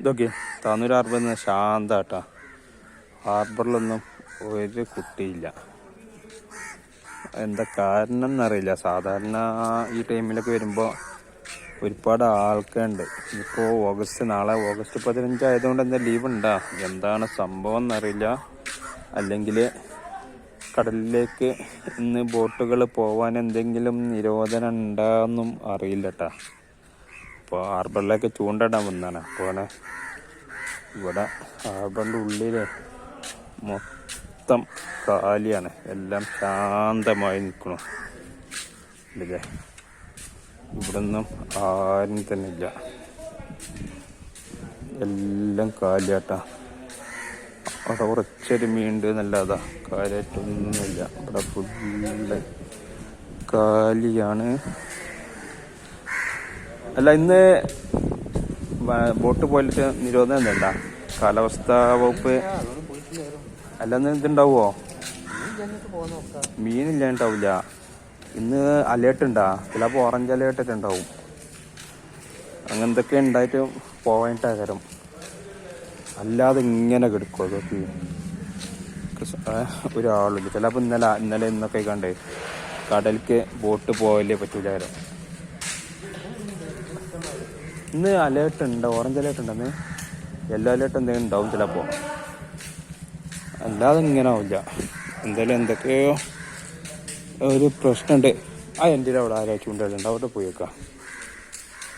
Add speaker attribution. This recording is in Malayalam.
Speaker 1: ഇതൊക്കെ. താന്നൂർ ഹാർബറിൽ നിന്ന് ശാന്താട്ടാ. ഹാർബറിലൊന്നും ഒരു കുട്ടിയില്ല. എന്താ കാരണം എന്നറിയില്ല സാധാരണ ഈ ടൈമിലൊക്കെ വരുമ്പോൾ ഒരുപാട് ആൾക്കാരുണ്ട്. ഇപ്പോൾ ഓഗസ്റ്റ് നാളെ ഓഗസ്റ്റ് പതിനഞ്ച് ആയതുകൊണ്ട് എന്താ ലീവ് ഉണ്ടാ എന്താണ് സംഭവം എന്നറിയില്ല അല്ലെങ്കിൽ കടലിലേക്ക് ഇന്ന് ബോട്ടുകൾ പോകാൻ എന്തെങ്കിലും നിരോധനം ഉണ്ടാന്നും അറിയില്ല കേട്ടാ അപ്പോൾ ഹാർബറിലേക്ക് ചൂണ്ടിടാൻ വന്നാണ്. അപ്പോൾ ഇവിടെ ഹാർബറിന്റെ ഉള്ളിൽ മൊത്തം കാലിയാണ്. എല്ലാം ശാന്തമായി നിൽക്കണം. ഇല്ലേ ഇവിടെ ഒന്നും ആരും തന്നെ ഇല്ല. എല്ലാം കാലിയാട്ടാ. അവിടെ കുറച്ചൊരു മീനുണ്ട് എന്നല്ലാതാ കാര്യമായിട്ടൊന്നുമില്ല ഇവിടെ ഫുള്ള് കാലിയാണ്. അല്ല ഇന്ന് ബോട്ട് പോയിട്ട് നിരോധനം എന്തല്ല കാലാവസ്ഥാ വകുപ്പ്? അല്ല ഇന്ന് ഇതുണ്ടാവോ? മീനില്ല ഉണ്ടാവില്ല ഇന്ന് അലേർട്ട് ഉണ്ടാ? ഓറഞ്ച് അലേർട്ട് ഒക്കെ ഉണ്ടാവും. അങ്ങനത്തൊക്കെ ഉണ്ടായിട്ട് പോവാനായിട്ടാകരം അല്ലാതെ ഇങ്ങനെ കിടക്കും അതൊക്കെ. ഒരാളില്ല ചിലപ്പോൾ ഇന്നലെ ഇന്നലെ ഇന്നൊക്കെ കണ്ടേ കടലിക്ക് ബോട്ട് പോകലേ പറ്റൂലാരം ഇന്ന് അലേർട്ട് ഉണ്ട് ഓറഞ്ച് അലേർട്ട് ഉണ്ടെന്ന് യെല്ലോ അലേർട്ട് എന്തെങ്കിലും ഉണ്ടാവും ചിലപ്പോൾ അല്ലാതെ ഇങ്ങനെ ആവില്ല. എന്തായാലും എന്തൊക്കെയോ ഒരു പ്രശ്നമുണ്ട്. ആ എന്റെ അവിടെ ആരാ ചൂണ്ടലുണ്ട് അവിടെ പോയി വെക്കാം.